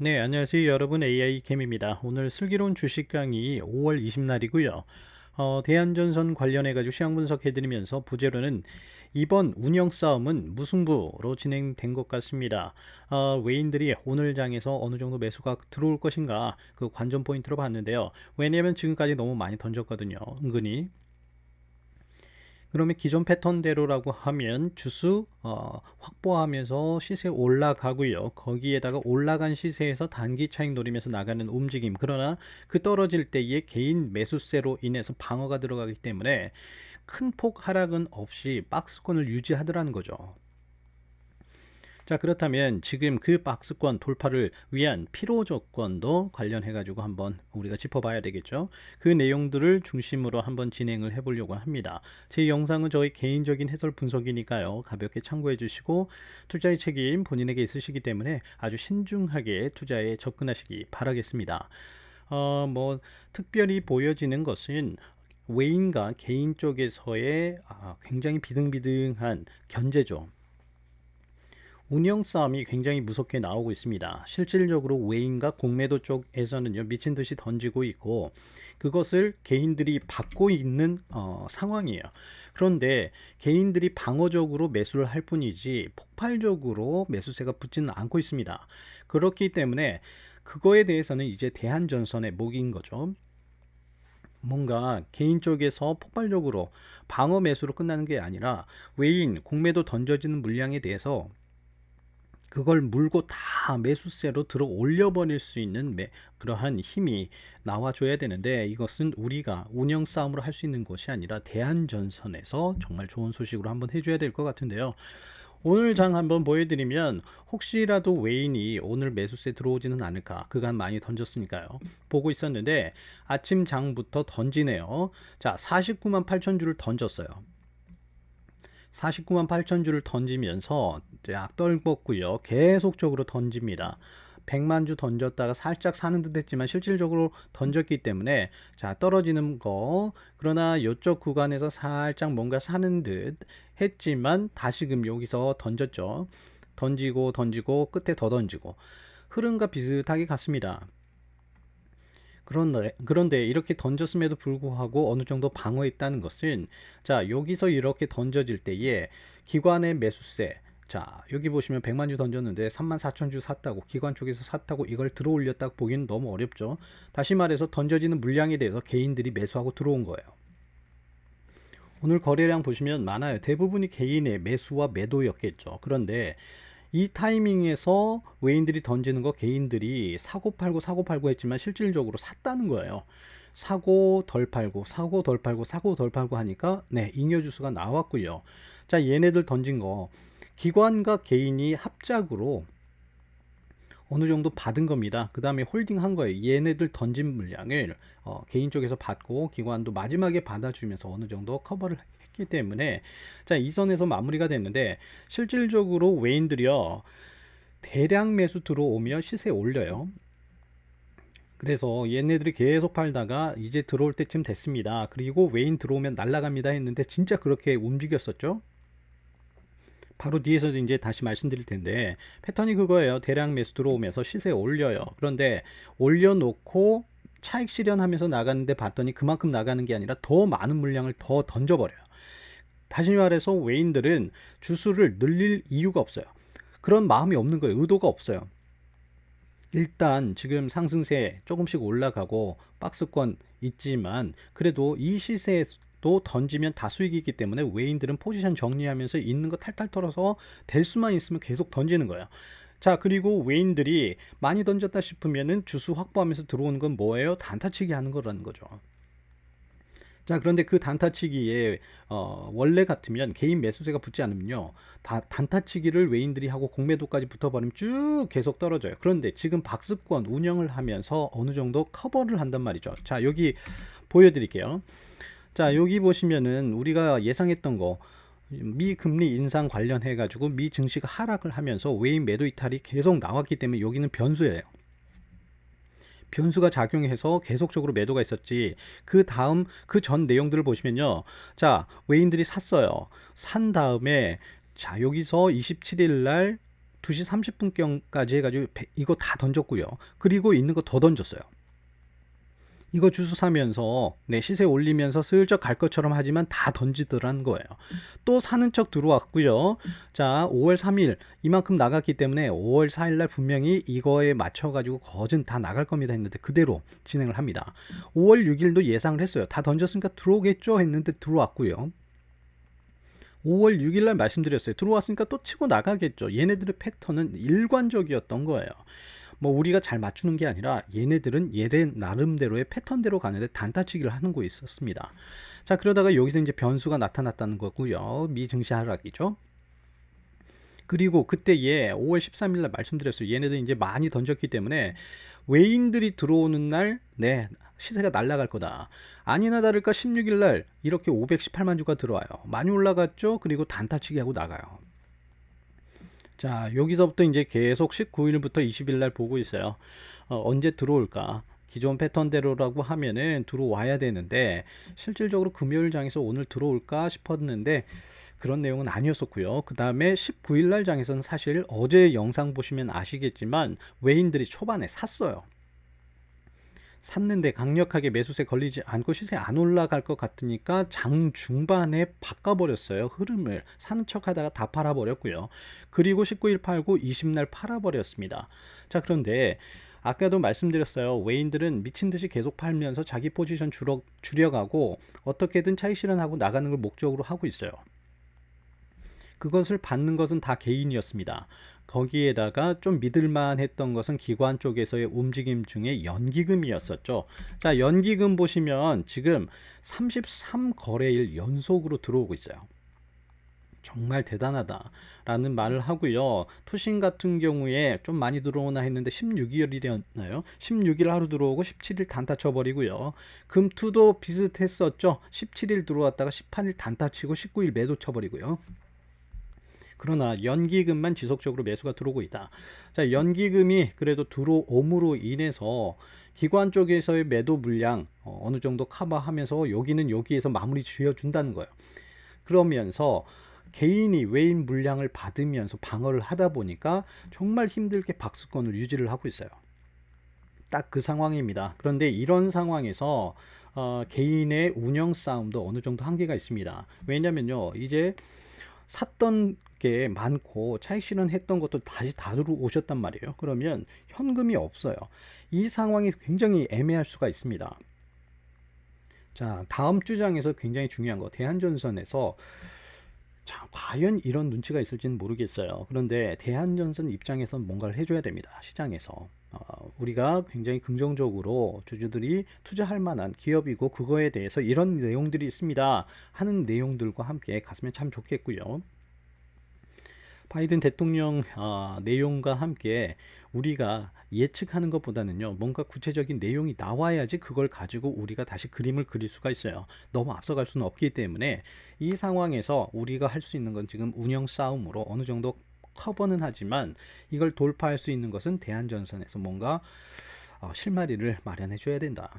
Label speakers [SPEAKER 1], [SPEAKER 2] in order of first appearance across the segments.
[SPEAKER 1] 네, 안녕하세요. 여러분 AI 캠입니다. 오늘 슬기로운 주식 강의 5월 20날이고요. 어, 대한전선 관련해 가지고 시황 분석해 드리면서 부제로는 이번 운영 싸움은 무승부로 진행된 것 같습니다. 어, 외인들이 오늘 장에서 어느 정도 매수가 들어올 것인가 그 관전 포인트로 봤는데요. 왜냐하면 지금까지 너무 많이 던졌거든요. 은근히. 그러면 기존 패턴대로라고 하면 주수 어, 확보하면서 시세 올라가고요. 거기에다가 올라간 시세에서 단기 차익 노리면서 나가는 움직임. 그러나 그 떨어질 때의 개인 매수세로 인해서 방어가 들어가기 때문에 큰 폭 하락은 없이 박스권을 유지하더라는 거죠. 자 그렇다면 지금 그 박스권 돌파를 위한 필요 조건도 관련해 가지고 한번 우리가 짚어봐야 되겠죠? 그 내용들을 중심으로 한번 진행을 해 보려고 합니다. 제 영상은 저희 개인적인 해설 분석이니까요. 가볍게 참고해 주시고 투자의 책임 본인에게 있으시기 때문에 아주 신중하게 투자에 접근하시기 바라겠습니다. 어, 뭐 특별히 보여지는 것은 외인과 개인 쪽에서의 아, 굉장히 비등비등한 견제죠. 운영 싸움이 굉장히 무섭게 나오고 있습니다. 실질적으로 외인과 공매도 쪽에서는요 미친 듯이 던지고 있고 그것을 개인들이 받고 있는 어, 상황이에요. 그런데 개인들이 방어적으로 매수를 할 뿐이지 폭발적으로 매수세가 붙지는 않고 있습니다. 그렇기 때문에 그거에 대해서는 이제 대한전선의 목인 거죠. 뭔가 개인 쪽에서 폭발적으로 방어 매수로 끝나는 게 아니라 외인 공매도 던져지는 물량에 대해서 그걸 물고 다 매수세로 들어 올려버릴 수 있는 매, 그러한 힘이 나와줘야 되는데 이것은 우리가 운영 싸움으로 할 수 있는 것이 아니라 대한전선에서 정말 좋은 소식으로 한번 해줘야 될 것 같은데요. 오늘 장 한번 보여드리면 혹시라도 외인이 오늘 매수세 들어오지는 않을까 그간 많이 던졌으니까요. 보고 있었는데 아침 장부터 던지네요. 자 49만 8천 주를 던졌어요 49만 8천 주를 던지면서 약 떨궜고요. 계속적으로 던집니다. 100만 주 던졌다가 살짝 사는 듯 했지만 실질적으로 던졌기 때문에 자 떨어지는 거 그러나 이쪽 구간에서 살짝 뭔가 사는 듯 했지만 다시금 여기서 던졌죠 던지고 던지고 끝에 더 던지고 흐름과 비슷하게 갔습니다 그런데, 그런데 이렇게 던졌음에도 불구하고 어느 정도 방어했다는 것은 자 여기서 이렇게 던져질 때에 기관의 매수세 자 여기 보시면 100만 주 던졌는데 3만 4천 주 샀다고 기관 쪽에서 샀다고 이걸 들어 올렸다고 보기는 너무 어렵죠. 다시 말해서 던져지는 물량에 대해서 개인들이 매수하고 들어온 거예요. 오늘 거래량 보시면 많아요. 대부분이 개인의 매수와 매도였겠죠. 그런데 이 타이밍에서 외인들이 던지는 거 개인들이 사고 팔고 사고 팔고 했지만 실질적으로 샀다는 거예요. 사고 덜 팔고 사고 덜 팔고 사고 덜 팔고 하니까 네 잉여 주수가 나왔고요. 자 얘네들 던진 거 기관과 개인이 합작으로 어느 정도 받은 겁니다. 그 다음에 홀딩 한 거예요. 얘네들 던진 물량을 어, 개인 쪽에서 받고 기관도 마지막에 받아주면서 어느 정도 커버를 했기 때문에 자, 이 선에서 마무리가 됐는데 실질적으로 외인들이요. 대량 매수 들어오면 시세 올려요. 그래서 얘네들이 계속 팔다가 이제 들어올 때쯤 됐습니다. 그리고 외인 들어오면 날라갑니다 했는데 진짜 그렇게 움직였었죠. 바로 뒤에서도 이제 다시 말씀드릴 텐데 패턴이 그거예요. 대량 매수 들어오면서 시세 올려요. 그런데 올려놓고 차익 실현하면서 나갔는데 봤더니 그만큼 나가는 게 아니라 더 많은 물량을 더 던져버려요. 다시 말해서 외인들은 주수를 늘릴 이유가 없어요. 그런 마음이 없는 거예요. 의도가 없어요. 일단 지금 상승세 조금씩 올라가고 박스권 있지만 그래도 이 시세에 또 던지면 다 수익이기 때문에 외인들은 포지션 정리하면서 있는 거 탈탈 털어서 될 수만 있으면 계속 던지는 거예요. 자 그리고 외인들이 많이 던졌다 싶으면은 주수 확보하면서 들어오는 건 뭐예요? 단타치기 하는 거라는 거죠. 자 그런데 그 단타치기에 어, 원래 같으면 개인 매수세가 붙지 않으면요. 다 단타치기를 외인들이 하고 공매도까지 붙어버리면 쭉 계속 떨어져요. 그런데 지금 박스권 운영을 하면서 어느 정도 커버를 한단 말이죠. 자 여기 보여드릴게요. 자 여기 보시면은 우리가 예상했던 거미 금리 인상 관련해 가지고 미 증시가 하락을 하면서 외인 매도 이탈이 계속 나왔기 때문에 여기는 변수예요. 변수가 작용해서 계속적으로 매도가 있었지. 그 다음 그 전 내용들을 보시면요. 자, 외인들이 샀어요. 산 다음에 자, 여기서 27일 날 2시 30분경까지 해가지고 배- 이거 다 던졌고요. 그리고 있는 거 더 던졌어요. 이거 주스 사면서 네, 시세 올리면서 슬쩍 갈 것처럼 하지만 다 던지더란 거예요. 또 사는 척 들어왔고요. 자, 5월 3일 이만큼 나갔기 때문에 5월 4일 날 분명히 이거에 맞춰 가지고 거진 다 나갈 겁니다 했는데 그대로 진행을 합니다. 5월 6일도 예상을 했어요. 다 던졌으니까 들어오겠죠 했는데 들어왔고요. 5월 6일 날 말씀드렸어요. 들어왔으니까 또 치고 나가겠죠. 얘네들의 패턴은 일관적이었던 거예요. 뭐 우리가 잘 맞추는 게 아니라 얘네들은 얘네 나름대로의 패턴대로 가는데 단타치기를 하는 거 있었습니다. 자 그러다가 여기서 이제 변수가 나타났다는 거고요. 미증시 하락이죠. 그리고 그때 얘 5월 13일 날 말씀드렸어요. 얘네들 이제 많이 던졌기 때문에 외인들이 들어오는 날, 네, 시세가 날아갈 거다. 아니나 다를까 16일 날 이렇게 518만 주가 들어와요. 많이 올라갔죠? 그리고 단타치기 하고 나가요. 자, 여기서부터 이제 계속 19일부터 20일 날 보고 있어요. 어, 언제 들어올까? 기존 패턴대로라고 하면은 들어와야 되는데 실질적으로 금요일 장에서 오늘 들어올까 싶었는데 그런 내용은 아니었었고요. 그 다음에 19일 날 장에서는 사실 어제 영상 보시면 아시겠지만 외인들이 초반에 샀어요. 샀는데 강력하게 매수세 걸리지 않고 시세 안 올라갈 것 같으니까 장 중반에 바꿔버렸어요. 흐름을 사는 척 하다가 다 팔아버렸고요. 그리고 19일 팔고 20날 팔아버렸습니다. 자, 그런데 아까도 말씀드렸어요. 외인들은 미친 듯이 계속 팔면서 자기 포지션 줄여, 줄여가고 어떻게든 차익 실현하고 나가는 걸 목적으로 하고 있어요. 그것을 받는 것은 다 개인이었습니다. 거기에다가 좀 믿을만 했던 것은 기관 쪽에서의 움직임 중에 연기금이었었죠. 자, 연기금 보시면 지금 33거래일 연속으로 들어오고 있어요. 정말 대단하다라는 말을 하고요. 투신 같은 경우에 좀 많이 들어오나 했는데 16일이었나요? 16일 하루 들어오고 17일 단타 쳐버리고요. 금투도 비슷했었죠. 17일 들어왔다가 18일 단타 치고 19일 매도 쳐버리고요. 그러나 연기금만 지속적으로 매수가 들어오고 있다. 자, 연기금이 그래도 들어옴으로 인해서 기관 쪽에서의 매도 물량 어, 어느 정도 커버하면서 여기는 여기에서 마무리 지어준다는 거예요. 그러면서 개인이 외인 물량을 받으면서 방어를 하다 보니까 정말 힘들게 박스권을 유지를 하고 있어요. 딱 그 상황입니다. 그런데 이런 상황에서 어, 개인의 운영 싸움도 어느 정도 한계가 있습니다. 왜냐면요, 이제 샀던 게 많고 차익 실현했던 것도 다시 다 들어오셨단 말이에요. 그러면 현금이 없어요. 이 상황이 굉장히 애매할 수가 있습니다. 자, 다음 주장에서 굉장히 중요한 거 대한전선에서 자, 과연 이런 눈치가 있을지는 모르겠어요. 그런데 대한전선 입장에선 뭔가를 해줘야 됩니다. 시장에서. 어, 우리가 굉장히 긍정적으로 주주들이 투자할 만한 기업이고 그거에 대해서 이런 내용들이 있습니다. 하는 내용들과 함께 갔으면 참 좋겠고요. 바이든 대통령 어, 내용과 함께 우리가 예측하는 것보다는요 뭔가 구체적인 내용이 나와야지 그걸 가지고 우리가 다시 그림을 그릴 수가 있어요. 너무 앞서갈 수는 없기 때문에 이 상황에서 우리가 할 수 있는 건 지금 운영 싸움으로 어느 정도 커버는 하지만 이걸 돌파할 수 있는 것은 대한전선에서 뭔가 어, 실마리를 마련해 줘야 된다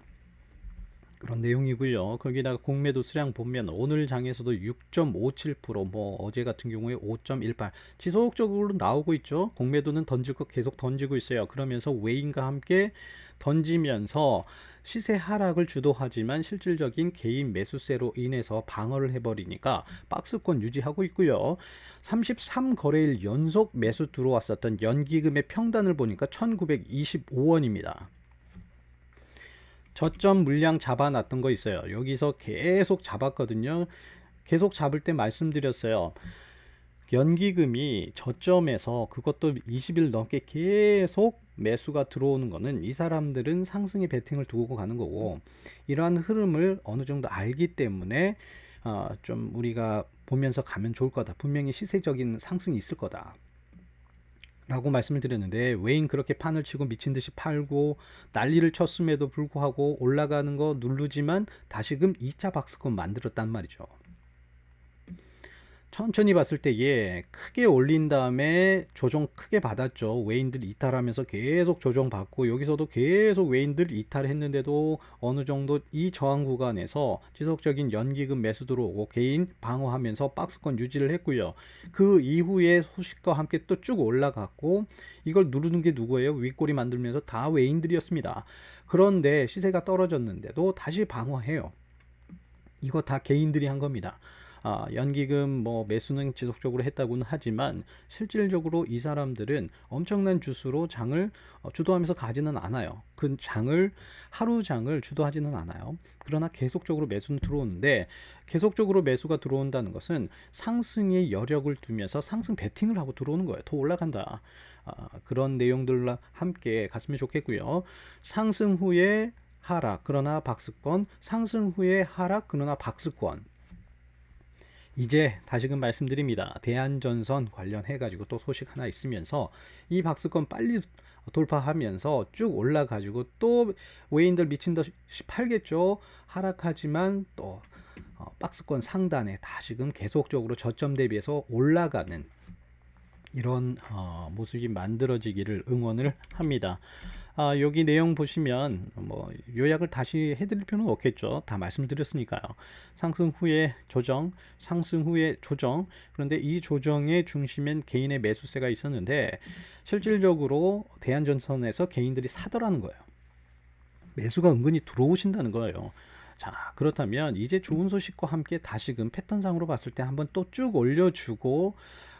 [SPEAKER 1] 그런 내용이고요. 거기다가 공매도 수량 보면 오늘 장에서도 6.57%뭐 어제 같은 경우에 5.18 지속적으로 나오고 있죠. 공매도는 던질 거 계속 던지고 있어요. 그러면서 외인과 함께 던지면서 시세 하락을 주도하지만 실질적인 개인 매수세로 인해서 방어를 해버리니까 박스권 유지하고 있고요. 33거래일 연속 매수 들어왔었던 연기금의 평단을 보니까 1925원입니다. 저점 물량 잡아놨던 거 있어요. 여기서 계속 잡았거든요. 계속 잡을 때 말씀드렸어요. 연기금이 저점에서 그것도 20일 넘게 계속 매수가 들어오는 거는 이 사람들은 상승의 베팅을 두고 가는 거고 이러한 흐름을 어느 정도 알기 때문에 어, 좀 우리가 보면서 가면 좋을 거다. 분명히 시세적인 상승이 있을 거다. 라고 말씀을 드렸는데 외인 그렇게 판을 치고 미친 듯이 팔고 난리를 쳤음에도 불구하고 올라가는 거 누르지만 다시금 2차 박스권 만들었단 말이죠. 천천히 봤을 때에 크게 올린 다음에 조정 크게 받았죠. 외인들 이탈하면서 계속 조정받고 여기서도 계속 외인들 이탈했는데도 어느 정도 이 저항 구간에서 지속적인 연기금 매수 들어오고 개인 방어하면서 박스권 유지를 했고요. 그 이후에 소식과 함께 또 쭉 올라갔고 이걸 누르는 게 누구예요? 윗꼬리 만들면서 다 외인들이었습니다. 그런데 시세가 떨어졌는데도 다시 방어해요. 이거 다 개인들이 한 겁니다. 아, 연기금 뭐 매수는 지속적으로 했다고는 하지만 실질적으로 이 사람들은 엄청난 주수로 장을 어, 주도하면서 가지는 않아요. 그 장을 하루 장을 주도하지는 않아요. 그러나 계속적으로 매수는 들어오는데 계속적으로 매수가 들어온다는 것은 상승의 여력을 두면서 상승 베팅을 하고 들어오는 거예요. 더 올라간다. 아, 그런 내용들과 함께 갔으면 좋겠고요. 상승 후에 하락 그러나 박스권 상승 후에 하락 그러나 박스권 이제 다시금 말씀드립니다. 대한전선 관련해 가지고 또 소식 하나 있으면서 이 박스권 빨리 돌파하면서 쭉 올라 가지고 또 외인들 미친 듯이 팔겠죠. 하락하지만 또 어, 박스권 상단에 다시금 계속적으로 저점 대비해서 올라가는 이런 어, 모습이 만들어지기를 응원을 합니다. 아, 여기 내용 보시면 뭐 요약을 다시 해드릴 필요는 없겠죠. 다 말씀드렸으니까요. 상승 후에 조정, 상승 후에 조정. 그런데 이 조정의 중심엔 개인의 매수세가 있었는데 실질적으로 대한전선에서 개인들이 사더라는 거예요. 매수가 은근히 들어오신다는 거예요. 자, 그렇다면 이제 좋은 소식과 함께 다시금 패턴상으로 봤을 때 한번 또 쭉 올려주고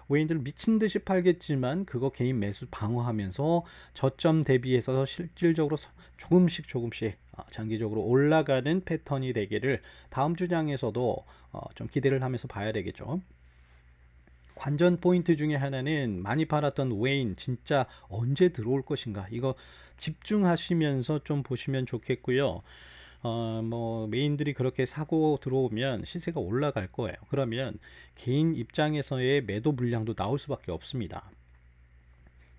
[SPEAKER 1] 외인들 미친 듯이 팔겠지만 그거 개인 매수 방어하면서 저점 대비해서 실질적으로 조금씩 조금씩 어, 장기적으로 올라가는 패턴이 되기를 다음 주장에서도 어, 좀 기대를 하면서 봐야 되겠죠. 관전 포인트 중에 하나는 많이 팔았던 웨인 진짜 언제 들어올 것인가 이거 집중하시면서 좀 보시면 좋겠고요. 어, 뭐 메인들이 그렇게 사고 들어오면 시세가 올라갈 거예요. 그러면 개인 입장에서의 매도 물량도 나올 수밖에 없습니다.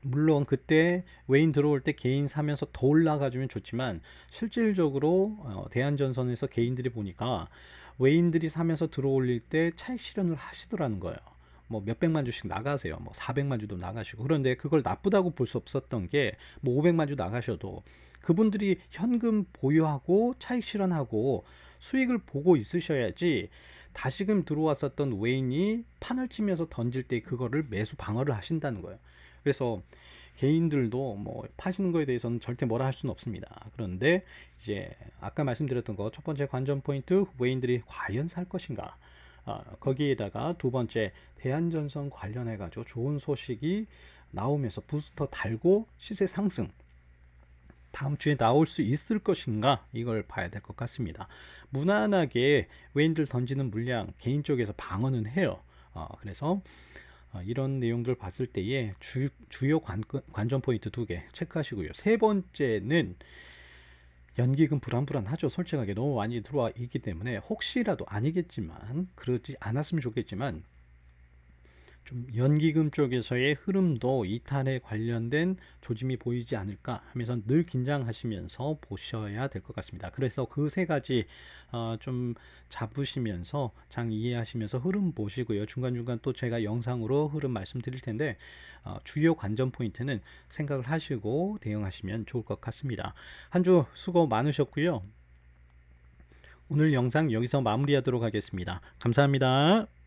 [SPEAKER 1] 물론 그때 외인 들어올 때 개인 사면서 더 올라가주면 좋지만 실질적으로 어, 대한전선에서 개인들이 보니까 외인들이 사면서 들어올릴 때 차익 실현을 하시더라는 거예요. 뭐 몇백만 주씩 나가세요. 뭐 400만 주도 나가시고. 그런데 그걸 나쁘다고 볼 수 없었던 게 뭐 500만 주 나가셔도 그분들이 현금 보유하고 차익 실현하고 수익을 보고 있으셔야지 다시금 들어왔었던 외인이 판을 치면서 던질 때 그거를 매수 방어를 하신다는 거예요. 그래서 개인들도 뭐 파시는 거에 대해서는 절대 뭐라 할 수는 없습니다. 그런데 이제 아까 말씀드렸던 거 첫 번째 관전 포인트 외인들이 과연 살 것인가? 아, 거기에다가 두 번째 대한전선 관련해 가지고 좋은 소식이 나오면서 부스터 달고 시세 상승 다음 주에 나올 수 있을 것인가 이걸 봐야 될 것 같습니다. 무난하게 외인들 던지는 물량 개인 쪽에서 방어는 해요. 어, 그래서 어, 이런 내용들 봤을 때에 주, 주요 관, 관전 포인트 두 개 체크하시고요. 세 번째는 연기금 불안불안하죠. 솔직하게 너무 많이 들어와 있기 때문에 혹시라도 아니겠지만 그러지 않았으면 좋겠지만 좀 연기금 쪽에서의 흐름도 이탈에 관련된 조짐이 보이지 않을까 하면서 늘 긴장하시면서 보셔야 될 것 같습니다. 그래서 그 세 가지 어, 좀 잡으시면서 장 이해하시면서 흐름 보시고요. 중간중간 또 제가 영상으로 흐름 말씀드릴 텐데 어, 주요 관전 포인트는 생각을 하시고 대응하시면 좋을 것 같습니다. 한 주 수고 많으셨고요. 오늘 영상 여기서 마무리하도록 하겠습니다. 감사합니다.